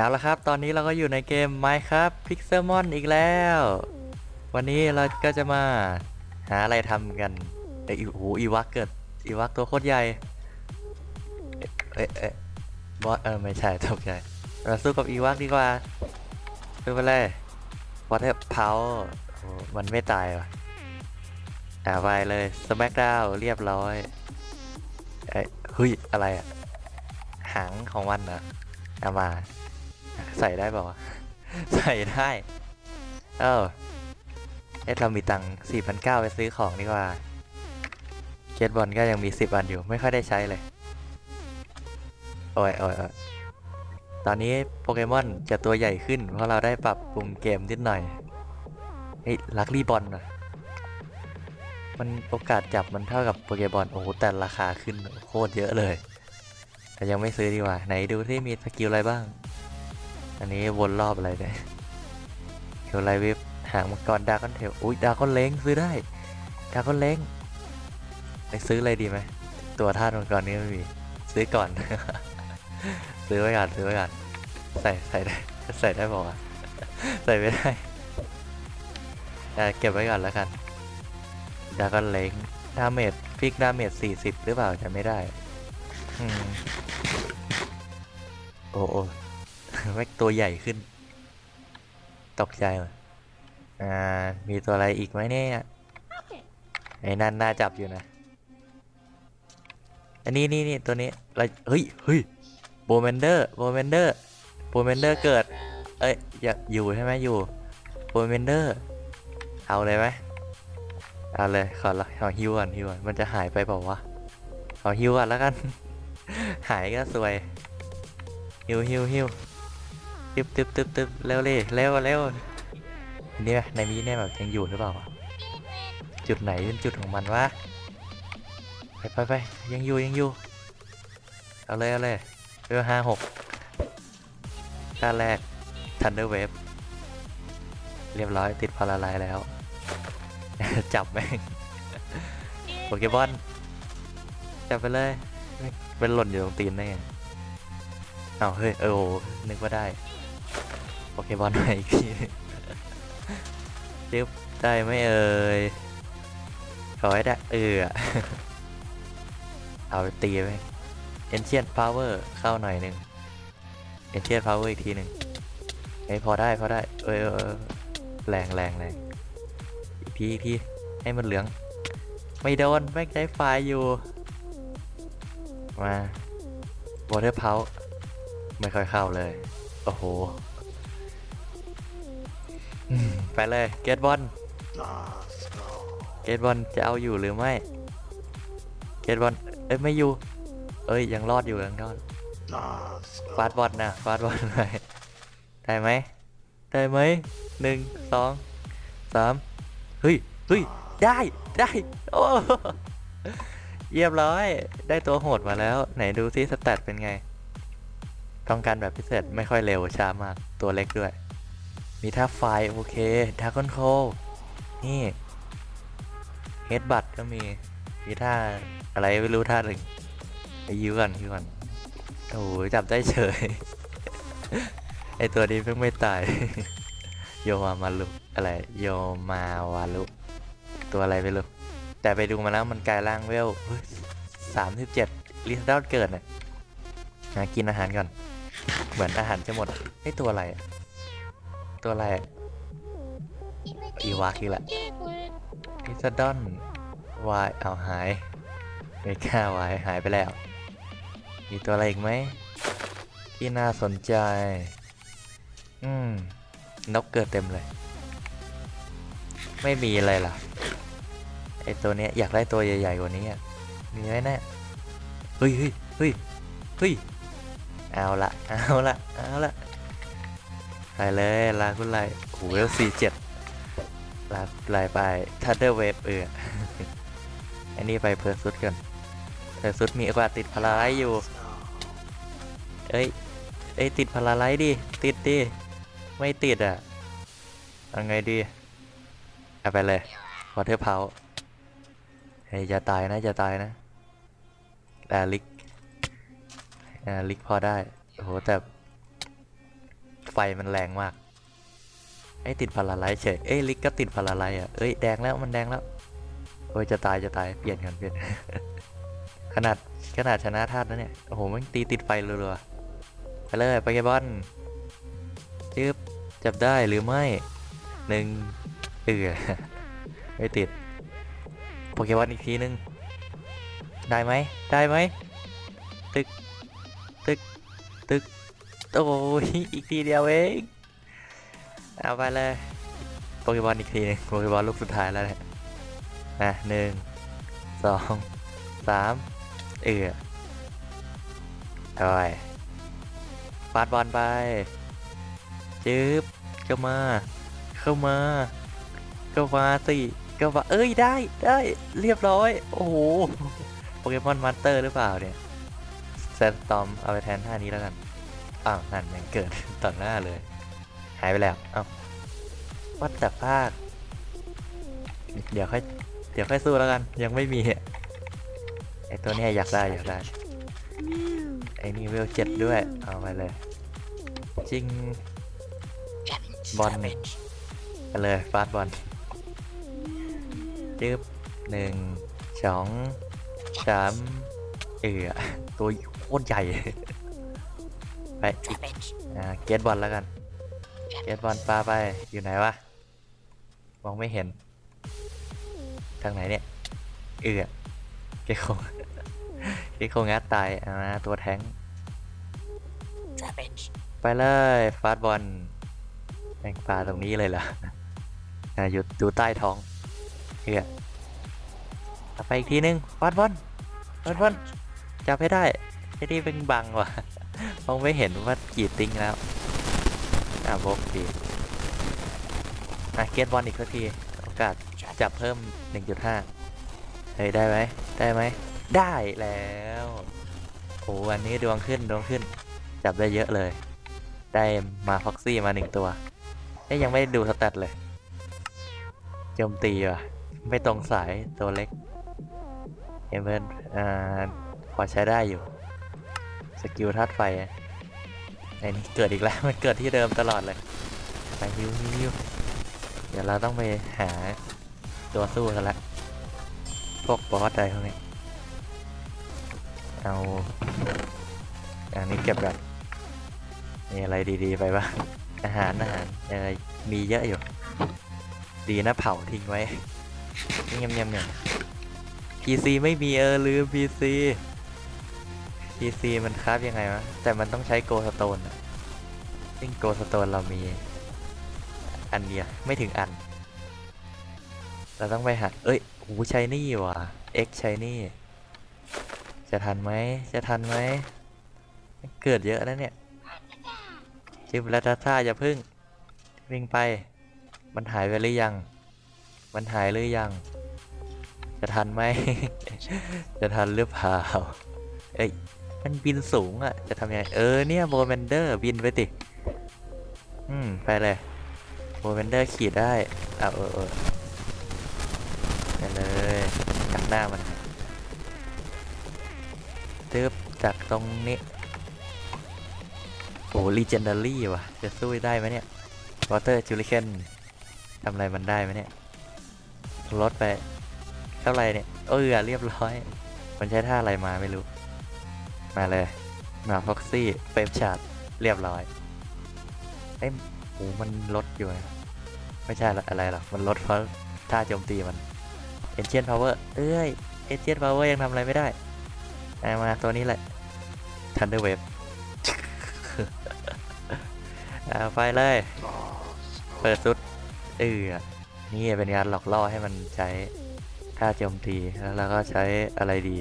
เอาละครับ ตอนนี้เราก็อยู่ในเกม Minecraft Pixelmon อีกแล้ว วันนี้เราก็จะมาหาอะไรทำกันเอ้โอ้โหอีวักเกิดอีวักตัวโคตรใหญ่ เอ๊ะเอ๊ะบอสเออไม่ใช่ตกใจเราสู้กับอีวักดีกว่าสู้ไปเลยวอเตอร์เพาโอ้มันไม่ตายว่ะอ่าไปเลยสแมกดาวเรียบร้อยเอ้ยเฮ้ยอะไรอะหางของมันนะเอามา ใส่ได้ป่าวะ ใส่ได้ เออเอ๊ะเรามีตังค์สี่พันเก้าไปซื้อของดีกว่าเคสบอลก็ยังมีสิบอันอยู่ ไม่ค่อยได้ใช้เลย โอ้ยโอ้ยโอ้ยตอนนี้โปเกมอนจะตัวใหญ่ขึ้น เพราะเราได้ปรับปรุงเกมนิดหน่อยเฮ้ยลักลี่บอลนะมันโอกาสจับมันเท่ากับโปเกบอลโอ้โหแต่ราคาขึ้นโคตรเยอะเลย แต่ยังไม่ซื้อดีกว่า ไหนดูที่มีสกิลอะไรบ้าง อันนี้วนรอบอะไรเนี่ยเทลไลวิฟหางมังกรดาก้อนเทลอุ้ยดาก้อนเล้งซื้อได้ดาก้อนเล้งไปซื้ออะไรดีไหมตัวท่าตุมังกรนี้ไม่มีซื้อก่อน ซื้อไว้ก่อนซื้อไว้ก่อนใส่ใส่ได้ใส่ได้บอกว่ะใส่ไม่ได้แต่เก็บไว้ก่อนแล้วกันดาก้อนเล้งดาเมจพิกดาเมจสี่สิบหรือเปล่าจะไม่ได้ อืม โอ้โอ้ แม็กตัวใหญ่ขึ้น ตกใจว่ะอ่า มีตัวอะไรอีกไหมเนี่ยไอ้นั่นน่าจับอยู่นะ อันนี้นี่นี่ตัวนี้อะไรเฮ้ยเฮ้ยโบเมนเดอร์โบเมนเดอร์โบเมนเดอร์เกิด เอ้ยอยากอยู่ใช่ไหมอยู่โบเมนเดอร์ เอาเลยไหมเอาเลยขอละขอฮิวก่อนฮิวก่อนมันจะหายไปเปล่าวะขอฮิวก่อนแล้วกัน หายก็สวยฮิวฮิวฮิว ตึบตึบตึบตึบเร็วเลยเร็วเร็วนี่ไหมในมีเนี่ยแบบยังอยู่หรือเปล่าวะจุดไหนเป็นจุดของมันวะไปไปไปยังอยู่ยังอยู่เอาเลยเอาเลยเรือห้าหกท่าแรก Thunder Wave เรียบร้อยติดพาราไลแล้ว จับแม่งโปเกบอลจับไปเลยไม่เป็นหล่นอยู่ตรงตีนได้ไงอ้าวเฮ้ยเออนึกว่าได้ เกมอนมาอีกทีจึ๊บได้ไหม่เอ่ยขอให้ได้เออเอาไปตีไป Ancient Power เข้าหน่อยหนึ่ง Ancient Power อีกทีหนึ่งเอ้ยพอได้พอได้เออเออแรงแรงแรงอีกทีอีกทีให้มันเหลือง ไม่โดนแม่งใช้ไฟอยู่ มา Water p o w ไม่ค่อยเข้าเลย โอ้โห ไปเลยเกตบอลเกตบอลจะเอาอยู่หรือไม่เกตบอลเอ้ยไม่อยู่ เอ้ยยังรอดอยู่ยังรอดฟาดบอลนะฟาดบอลไปได้ไหมได้ไหมหนึ่งสองสามเฮ้ยเฮ้ยได้ได้โอ้เยี่ยมร้อย ได้ตัวโหดมาแล้ว ไหนดูซิสแตทเป็นไง ต้องการแบบพิเศษไม่ค่อยเร็วช้ามากตัวเล็กด้วย มีท่าไฟโอเคท่าคอนโทรลนี่เฮดบัตก็มี มีท่าอะไรไม่รู้ท่าหนึ่งไปยิวก่อนยิวก่อนโอ้โหจับได้เฉย ไอตัวนี้เพิ่งไม่ตาย โยมามาลุอะไร โยมาวาลุตัวอะไรไม่รู้แต่ไปดูมาแล้วมันกลายร่างเวลสามสิบเจ็ดลิสดอลเกิดน่ะหากินอาหารก่อน เหมือนอาหารจะหมดไอตัวอะไรอะ ตัวอะไรอะอีวาคือแหละพิซดอนวายเอาหายเมกาวายหายไปแล้ว มีตัวอะไรอีกไหมที่น่าสนใจ อืม นกเกิดเต็มเลย ไม่มีอะไรล่ะ ไอตัวเนี้ยอยากได้ตัวใหญ่ๆกว่านี้อะมีไหมเนี่ยเฮ้ยเฮ้ยเฮ้ยเฮ้ยเอาละเอาละเอาละ ไปเลยลาคุณไลโอ้โหเวลสี่เจ็ดลาไลไปทันเดอร์เวฟเอออันนี้ไปเพอร์ซุดกันเพอร์ซุดมีโอกาติดพลาไลท์อยู่ เอ้ย เอ้ยติดพลาไลดิ ติดดิ ไม่ติดอะเอาไงดีเอาไปเลยวอเทอร์เพาเฮ้ยจะตายนะจะตายนะแต่ลิกอ่าลิกพอได้ โหแต่ ไฟมันแรงมากไอ้ติดพาราไลท์เฉยเอ้ยลิกก็ติดพาราไลท์อะเอ้ยแดงแล้วมันแดงแล้วโอ้ยจะตายจะตายเปลี่ยนกันเปลี่ยนขนาดขนาดชนะธาตุนะเนี่ยโอ้โหมันตีติดไฟรัวๆไปเลยไปเกบอลจึบจับได้หรือไม่หนึ่งเออไม่ติดโปเกมอนอีกทีนึง ได้ไหมได้ไหมตึกตึกตึก โอ้ยอีกทีเดียวเองเอาไปเลยโปเกมอนอีกทีนึงโปเกมอนลูกสุดท้ายแล้วเนี่ยนะหนึ่งสองสามเอือเอาไปฟาดบอลไปจึ๊บเข้ามา เข้ามาก็มาสิก็มาเอ้ยได้ได้เรียบร้อย โอ้โหโปเกมอนมาสเตอร์หรือเปล่าเนี่ยแซนตอมเอาไปแทนท่านี้แล้วกัน อ้าว นั่นมันเกิดต่อหน้าเลย หายไปแล้วเอ้าวัดแต่ภาคเดี๋ยวค่อยเดี๋ยวค่อยสู้แล้วกัน ยังไม่มีไอตัวนี้อยากได้อยากได้ไอนี่เวลเจ็ดด้วย เอาไปเลย จริง บอลนี่ไปเลยฟาดบอลจึ๊บหนึ่งสองสามเออตัวโคตรใหญ่ ไปอีกอ่าเกตบอลแล้วกัน เกตบอลปลาไปอยู่ไหนวะมองไม่เห็น ทางไหนเนี่ย เอือเกตคงเกตคงงัดตายอ่าตัวแท้งไปเลยฟาดบอลแม่งปลาตรงนี้เลยเหรออ่าอยู่ดูใต้ท้องเฮ้อไปอีกทีนึงฟาดบอลฟาดบอลจับให้ได้ไอ้นี่เป็นบังว่ะ มองไม่เห็นว่ากี่ติ้งแล้ว อ่าบกดีอะเกตบอลอีกสักที โอกาสจับเพิ่ม 1.5 เฮ้ย ได้ไหม ได้ไหม ได้แล้ว โอ้วันนี้ดวงขึ้น ดวงขึ้น จับได้เยอะเลย ได้มาฟ็อกซี่มาหนึ่งตัวเอ้ยยังไม่ได้ดูสแตทเลยโจมตีว่ะ ไม่ตรงสายตัวเล็กเอเวนอ่าพอใช้ได้อยู่ สกิลธาตุไฟไอ้นี่เกิดอีกแล้ว มันเกิดที่เดิมตลอดเลย ไปฮิวฮิวฮิวเดี๋ยวเราต้องไปหาตัวสู้กันละ พวกบอสอะไรพวกนี้ เอาอันนี้เก็บแบบมีอะไรดีๆไปบ้าง อาหารอาหารอะไรมีเยอะอยู่ ดีนะเผาทิ้งไว้เงียบเงียบเงีย PC ไม่มีเออลืม PC PC มันคราฟยังไงวะ แต่มันต้องใช้โกสโตนอะซึ่งโกสโตนเรามี อันเดียวไม่ถึงอัน เราต้องไปหา เอ้ยโอ้ใช้นี่ว่ะ X ใช้นี่ จะทันไหม จะทันไหม เกิดเยอะแล้วเนี่ยจิบและทาท่าอย่าพึ่ง วิ่งไป มันหายไปหรือยัง มันหายหรือยัง จะทันไหม จะทันหรือเปล่า เอ้ย มันบินสูงอะจะทำยังไง เออเนี่ยโบแมนเดอร์บินไปติ อืม ไปเลยโบแมนเดอร์ขี่ได้เอาเออเออไปเลยจับหน้ามันตึ๊บจากตรงนี้ โอ้ลีเจนดารี่ว่ะ จะสู้ได้ไหมเนี่ยวอเตอร์จูริเคนทำอะไรมันได้ไหมเนี่ยลดไป เท่าไรเนี่ย เออเรียบร้อย มันใช้ท่าอะไรมาไม่รู้ มาเลย มาฟ็อกซี่เฟมชาร์ดเรียบร้อยเอ้ยโอ้มันลดอยู่นะไม่ใช่อะไรหรอก มันลดเพราะท่าโจมตีมันเอเจนต์พาวเวอร์เอ้ยเอเจนต์พาวเวอร์ยังทำอะไรไม่ได้เอามาตัวนี้แหละ Thunder Wave เอาไปเลย เปิดสุด เออนี่เป็นการหลอกล่อให้มันใช้ท่าโจมตี แล้วเราก็ใช้อะไรดี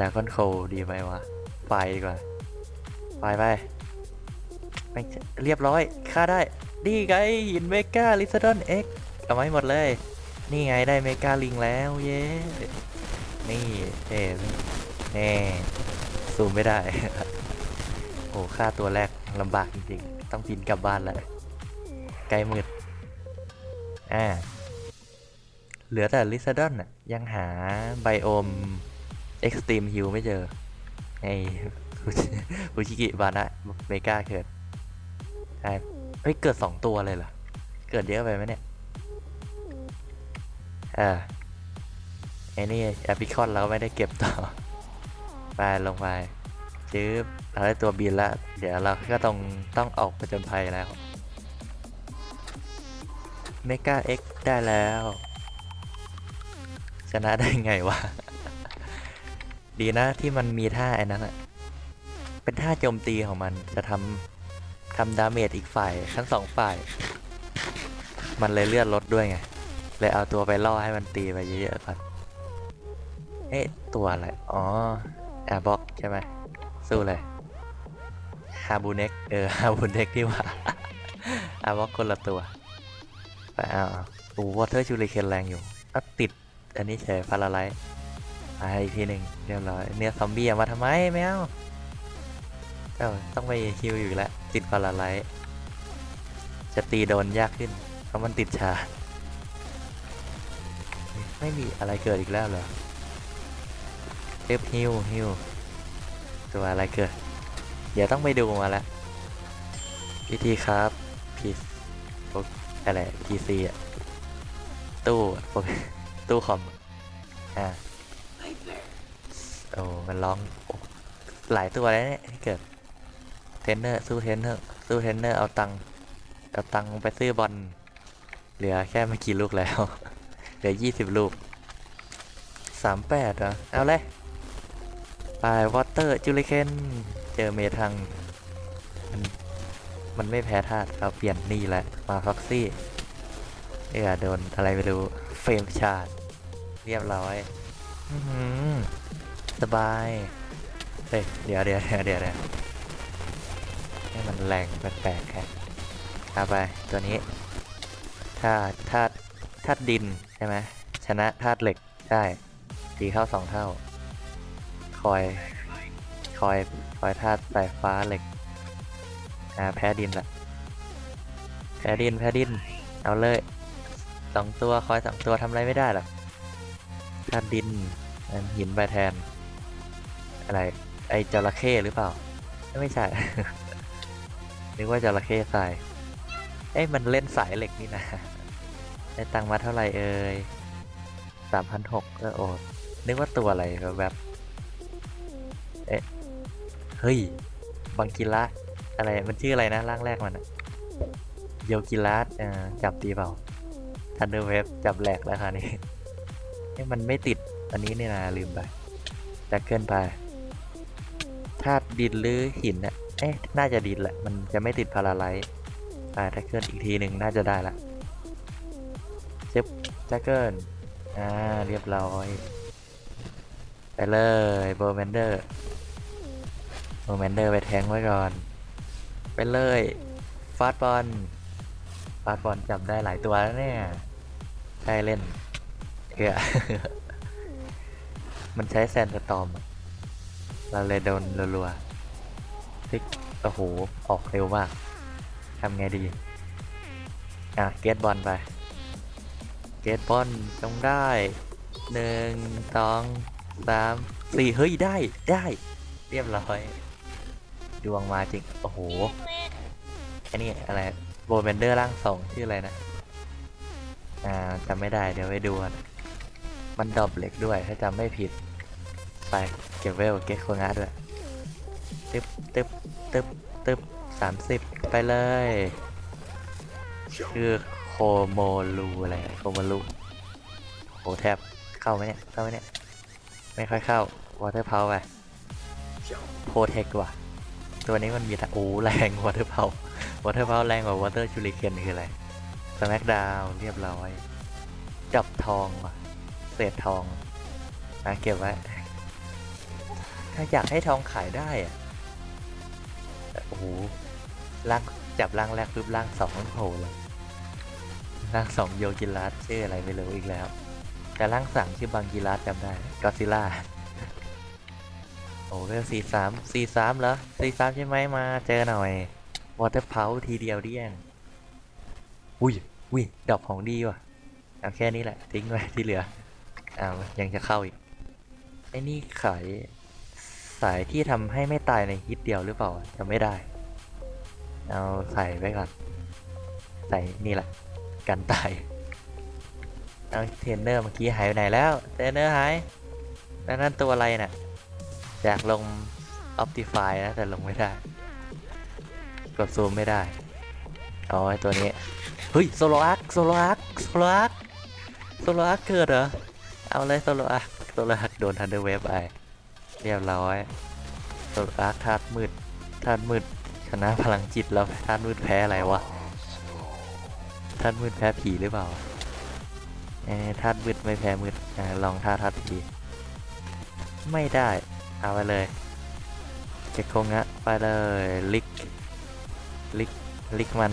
ดา g อนโคดีไหมวะไฟดีกว่าไฟไปไม่เรียบร้อยฆ่าได้ นี่ไงหินเมกาลิซาดอนเอ็กเอาไว้หมดเลย นี่ไงได้เมกาลิงแล้วเย้ นี่เท่แน่ซูมไม่ได้ โอ้ค่าตัวแรกลำบากจริงๆ ต้องบินกลับบ้านแล้วไกลมืดอ่าเหลือแต่ลิซาดอนน่ะยังหาไบโอม เอ็กซ์ตรีมฮิลไม่เจอไอ้ฟูชิกิบานะเมกาเกิดใช่เฮ้ย เกิดสองตัวเลยเหรอ เกิดเยอะไปไหมเนี่ยเอ่าไอ้นี่แอปพิคอนเราไม่ได้เก็บต่อ ไป ลงไปจื้อเราได้ตัวบินแล้วเดี๋ยวเราก็ต้องต้องออกผจญภัยแล้วเมกาเอ็กได้แล้ว ชนะได้ไงวะ ดีนะที่มันมีท่าไอ้นั้นอะเป็นท่าโจมตีของมันจะทำทำดาเมจอีกฝ่ายทั้งสองฝ่าย มันเลยเลือดลดด้วยไง เลยเอาตัวไปล่อให้มันตีไปเยอะๆก่อนเอ๊ะตัวอะไร อ๋อแอร์บ็อกใช่ไหมสู้เลยฮาบูเน็กเออฮาบูเน็กที่ว่าแอร์บ็อกคนละตัวไปเอาอโอ้วอเตอร์ชูริเคนแรงอยู่ก็ติดอันนี้เฉยพาราไลท์ มาอีกทีหนึ่งเรียบร้อยเนื้อซอมบี้เอามาทำไมไม่เอ้าต้องไปฮิวอยู่แล้วติดพาราไลท์จะตีโดนยากขึ้น เพราะมันติดชา ไม่มีอะไรเกิดอีกแล้วเหรอเรียบฮิวฮิวตัวอะไรเกิด เดี๋ยวต้องไปดูมาแล้ววิธีครับพีพวกอะไรพีซีอะตู้ตู้คอมอ่า โอ้มันร้องหลายตัวแล้วเนี่ยที่เกิดเทนเนอร์สู้เทนเนอร์สู้เทนเนอร์เอาตังเอาตังไปซื้อบอลเหลือแค่ไม่กี่ลูกแล้ว เหลือยี่สิบลูกสามแปดเหรอเอาเลยไปวอเตอร์จูริเคนเจอเมทังมันมันไม่แพ้ธาตุเราเปลี่ยนนี่แหละ มาฟ็อกซี่เออโดนอะไรไม่รู้ เฟรมชาร์ดเรียบร้อย อื้อ สบายเฮ้ยเดี๋ยวเดี๋ยวเดี๋ยวเดี๋ยวให้มันแรงแปลกๆแค่เอาไปตัวนี้ถ้าธาตุธาตุดินใช่ไหมชนะธาตุเหล็กได้ตีเข้าสองเท่า คอย คอย คอยธาตุสายฟ้าเหล็กอ่าแพ้ดินละแพ้ดินแพ้ดิน เอาเลยสองตัวคอยสองตัวทำอะไรไม่ได้หรอกธาตุดินหินไปแทน อะไร ไอจระเข้หรือเปล่า ไม่ใช่ นึกว่าจระเข้ทรายเอ้ยมันเล่นสายเหล็กนี่นะได้ตังมาเท่าไหร่เอ่ยสามพันหกก็โอ้นึกว่าตัวอะไรแบบเอ๊ะเฮ้ย บังกิระอะไร มันชื่ออะไรนะร่างแรกมันโยกิรัสเอ่จับตีเปล่าทันเดอร์เวฟจับแหลกแล้วค่ะนี่เอ้ยมันไม่ติดอันนี้นี่นะลืมไปแจะเกินไปาตุดินหรือหินเนี่ยเอ๊ะน่าจะดินแหละ มันจะไม่ติดพาราไลท์อ่าถ้าเกินอีกทีหนึ่งน่าจะได้ละเจ็บแจ็คเกิลอ่าเรียบร้อย ไปเลยโบแมนเดอร์โบแมนเดอร์ไปแทงไว้ก่อน ไปเลยฟาสบอลฟาสบอลจับได้หลายตัวแล้วเนี่ยใช่เล่นเอือมันใช้แซนสตอมอะ เราเลยโดนรัวๆพลิกโอ้โห ออกเร็วมากทำไงดี อะ เกตบอลไป เกตบอลต้องได้หนึ่งสองสามสี่เฮ้ย ได้ ได้ เรียบร้อย ดวงมาจริง โอ้โหอันนี้อะไร โบเบนเดอร์ร่างสองชื่ออะไรนะ อ่าจำไม่ได้ เดี๋ยวไปดูมันดรอปเหล็กด้วย ถ้าจำไม่ผิด ไป ก็บเวลเก็บโคงะด้วยตึ๊บตึ๊บตึ๊บตึ๊บสามสิบไปเลยชื่อโคโมลูอะไรโคโมลูโหแทบเข้าไหมเนี่ยเข้าไหมเนี่ยไม่ค่อยเข้าวอเตอร์เพาไปโพเทคว่ะตัวนี้มันมีแต่โอ้แรงวอเตอร์เพาวอเตอร์เพาแรงกว่าวอเตอร์ชูริเคนคืออะไรสแมกดาวเรียบร้อย จับทองว่ะเศษทองนะเก็บไว้ ถ้าอยากให้ทองขายได้อะโอ้โหร่างจับร่างแรกปุ๊บร่างสองโผล่เลยร่างสองโยกิรัสชื่ออะไรไม่รู้อีกแล้ว แต่ร่างสามชื่อบังกิรัสจำได้ก็ซิล่าโอ้เวลสี่สามสี่สามเหรอสี่สามใช่ไหมมาเจอหน่อยวอเตอร์เพาทีเดียวเดี้ยงอุ้ยอุ้ยดอกของดีว่ะเอาแค่นี้แหละ ทิ้งไว้ที่เหลือเอายังจะเข้าอีกไอ้นี่ขาย สายที่ทำให้ไม่ตายในฮิตเดียวหรือเปล่าจำไม่ได้ เอาใส่ไว้ก่อน ใส่นี่แหละ กันตายเอาเทรนเนอร์เมื่อกี้หายไปไหนแล้วเทรนเนอร์หายแล้วนั่นตัวอะไรน่ะอยากลง Optify นะแต่ลงไม่ได้ กดซูมไม่ได้เอาไอ้ตัวนี้ เฮ้ยโซโลอาร์คโซโลอาร์คโซโลอาร์คโซโลอาร์คเกิดเหรอ เอาเลยโซโลอาร์คโซโลอาร์คโดนทันเดอร์เวฟไป เรียบร้อยโซโลอาร์คธาตุมืดธาตุมืดชนะพลังจิตแล้วธาตุมืดแพ้อะไรวะธาตุมืดแพ้ผีหรือเปล่าเออธาตุมืดไม่แพ้มืดอลองธาธาตุผีไม่ได้เอาไปเลยเก็คงะไปเลยลิกลิกลิกมัน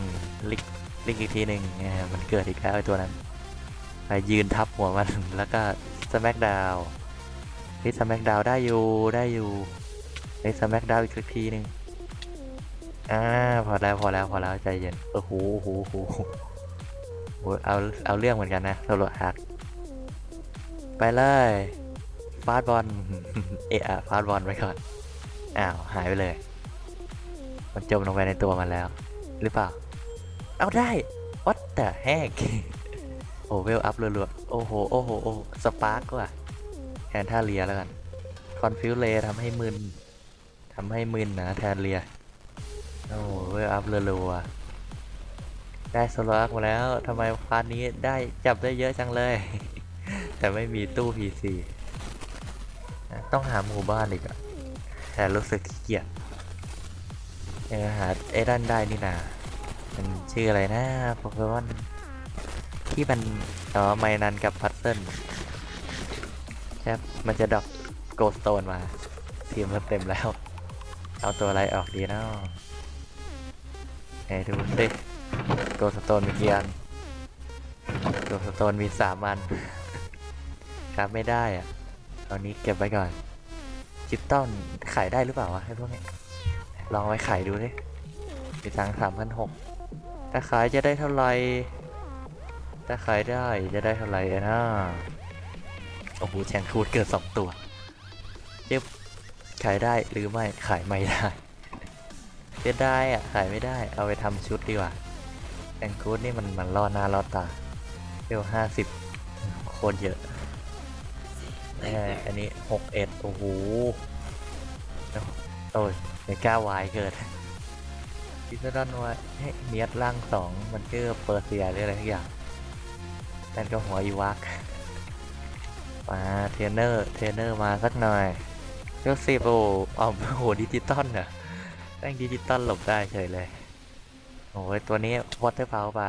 ลิกลิกอีกทีหนึ่งเออมันเกิดอีกแล้วไอ้ตัวนั้นไปยืนทับหัวมันแล้วก็สแมกดาว เฮ้ยสแมกดาวได้อยู่ได้อยู่เฮ้ยสแมกดาวอีกสักทีหนึ่งอ่าพอแล้วพอแล้วพอแล้วใจเย็นโอ้โหโอ้โหโอ้โหเอาเอาเรื่องเหมือนกันนะโซโลอาร์คไปเลยฟาดบอลเอะอฟาดบอลไว้ก่อนอ้าวหายไปเลย มันจมลงไปในตัวมันแล้ว หรือเปล่า เอาได้ what the heck โอเวลอัพรัวๆโอ้โห โอ้โห โอ้สปาร์กว่ะ ทนท่าเรียแล้วกันคอนฟิวเลทำให้มึนทำให้มึนนะแทนเรียโอ้เวลอัพรัวๆได้โซโลอาร์มาแล้วทำไมพาร์ทนี้ได้จับได้เยอะจังเลย แต่ไม่มีตู้ PC ต้องหาหมู่บ้านอีกอะแต่รู้สึกขี้เกียจยังหาไอ้ด้านได้นี่นามันชื่ออะไรนะโปเกมอนที่มันอ๋อไมนันกับพัตเซิล ใช่มันจะดรอปโกลสโตนมา ทีมมันเต็มแล้ว เอาตัวอะไรออกดีเนาะไหนดูดิโกลสโตนมีกี่อันโกลสโตนมีสามอัน ครับไม่ได้อะตอนนี้เก็บไว้ก่อนจิปต้นขายได้หรือเปล่าวะให้พวกนี้ลองไว้ขายดูดิมีตังสามพันหกถ้าขายจะได้เท่าไหร่ถ้าขายได้จะได้เท่าไหร่นะ โอ้โหแชงคูดเกิดสองตัวเจ็บขายได้หรือไม่ขายไม่ได้เสียดายอะขายไม่ได้เอาไปทำชุดดีกว่าแชงคูดนี่มันมันล่อหน้าล่อตาเร็วห้าสิบโคตรเยอะแน่อันนี้หกเอ็ดโอ้โหโอ้ยไม่กล้าวายเกิดพิซดอนว่าเฮ้ยเนียดร่างสองมันชื่อเปอร์เซียหรืออะไรทุกอย่างนั่นก็หัวอีวัก มาเทรนเนอร์เทรนเนอร์มาสักหน่อยเลือกสิบโอ้เอาโอ้โหดิจิตอลเหรอแม่งดิจิตอลหลบได้เฉยเลยโอ้ยตัวนี้วอเตอร์พาวไป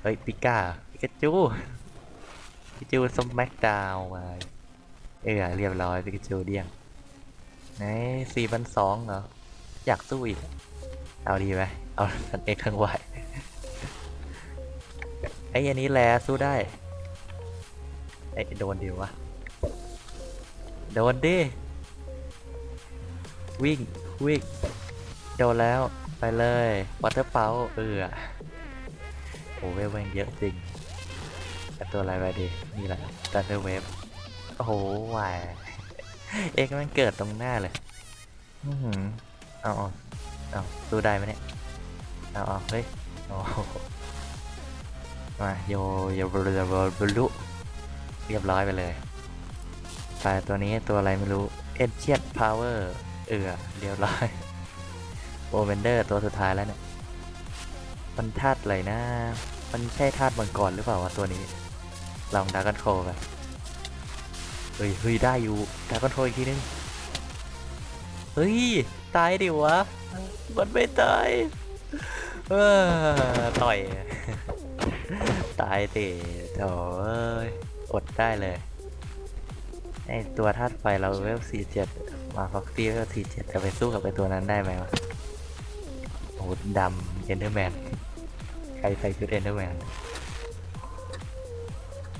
เฮ้ยปิก้าปิกาจูปิกาจูสมักดาวมาเออเรียบร้อยปิกาจูเดี้ยงไหนสี่พันสองเหรออยากสู้อีก เอาดีไหมเอาทั้งเอกทั้งวายไอ้อันนี้แลสู้ได้ อ้ยโดนดีวะ โดนดิ วิ่ง วิ่ง โดนแล้ว ไปเลย วัตเตอร์เปาเออโอ้เวฟแม่งเยอะจริงแต่ตัวอะไรไปดีนี่แหละตันเดอร์เวฟโอ้โหวายเอกมันเกิดตรงหน้าเลย อือหือเอาเอาเอาดูได้ไหมเนี่ย เอาเอาเฮ้ยโอ้มาโยโยบลูบลู เรียบร้อยไปเลยไปตัวนี้ตัวอะไรไม่รู้ Ancient Power เออเรียบร้อยโอเวนเดอร์ตัวสุดท้ายแล้วเนี่ยมันธาตุอะไรนะ มันใช่ธาตุมังกรหรือเปล่าวะตัวนี้ ลองดาร์กันโคไปเฮ้ยเฮ้ยได้อยู่ดาร์คอนโทรอีกทีนึง เฮ้ย ตายดิวะ มันไม่ตาย เออ ต่อย ตายติโถ่ อดได้เลยไอตัวธาตุไฟเราเวลสี่เจ็ดมาฟ็อกซี่เวลสี่เจ็ดจะไปสู้กับไอตัวนั้นได้ไหมวะโอ้โหดำเอนเดอร์แมนใครใส่ชุดเอนเดอร์แมน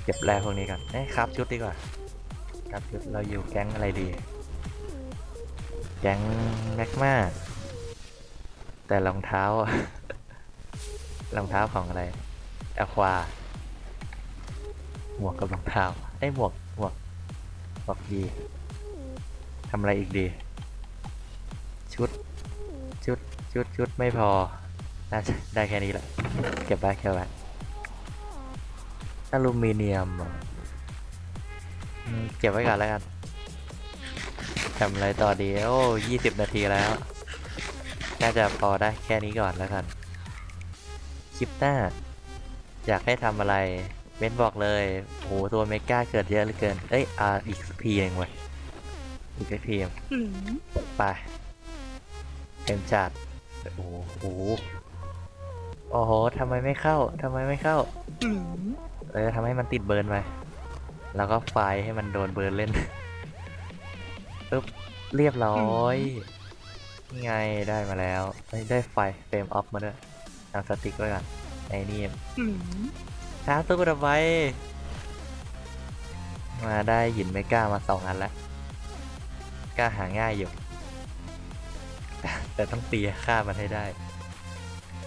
เก็บแร่พวกนี้ก่อนเอ้ยครับชุดดีกว่าครับชุดเราอยู่แก๊งอะไรดี แก๊งแม็กมาแต่รองเท้ารองเท้าของอะไรอควา หมวกกับรองเท้าไอ้หมวกหมวกหมวกดีทำอะไรอีกดี ชุด ชุด ชุด ชุดไม่พอ น่าจะได้แค่นี้แหละ เก็บไว้เก็บไว้อลูมิเนียมเหรออืมเก็บไว้ก่อนแล้วกันทำอะไรต่อดีโอ้ยี่สิบนาทีแล้ว น่าจะพอได้แค่นี้ก่อนแล้วกัน คลิปหน้า อยากให้ทำอะไร เบ้นบอกเลยโอ้โหตัวเมกาเกิดเยอะเหลือเกิน เอ้ยอ่าอีกสักพีเองเว้ยอีกสักพีเองอืมไปเต็มจัดโอ้โหโอ้โหทำไมไม่เข้าทำไมไม่เข้าอืมเออทำให้มันติดเบิร์นไปแล้วก็ไฟล์ให้มันโดนเบิร์นเล่นปึ๊บเรียบร้อยนี่ไงได้มาแล้วเอ้ยได้ไฟเฟรมออฟมาด้วยเอาสติ๊กไว้ก่อนไอ้นี่อืม ช้าตู้ดับไว้มาได้หินไม่กล้ามาสองอันแล้วกล้าหาง่ายอยู่ แต่แต่ต้องตีค่ามันให้ได้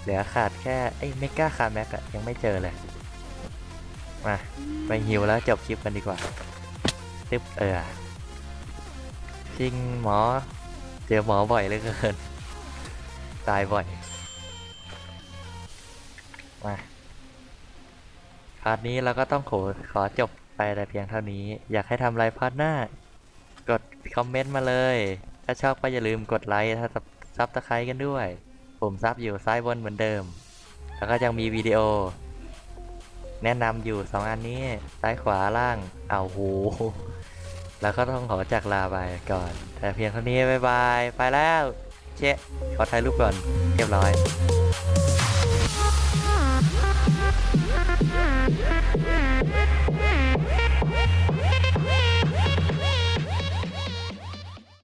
เหลือขาดแค่ไอ้ไม่กล้าคาแม็กอะยังไม่เจอเลย มาไปฮิวแล้วจบคลิปกันดีกว่าตึ๊บเออจริงหมอ เจอหมอบ่อยเหลือเกิน ตายบ่อย มา พาร์ทนี้เราก็ต้องขอขอจบไปแต่เพียงเท่านี้ อยากให้ทำอะไรพาร์ทหน้า กดคอมเมนต์มาเลย ถ้าชอบก็อย่าลืมกดไลค์ถ้าซับตะไคร้กันด้วย ผมซับอยู่ซ้ายบนเหมือนเดิม แล้วก็ยังมีวิดีโอ แนะนำอยู่สองอันนี้ ซ้ายขวาล่างเอาวโหแล้วก็ต้องขอจากลาไปก่อน แต่เพียงเท่านี้ บ๊ายบาย ไปแล้ว เชะขอถ่ายรูปก่อน เรียบร้อย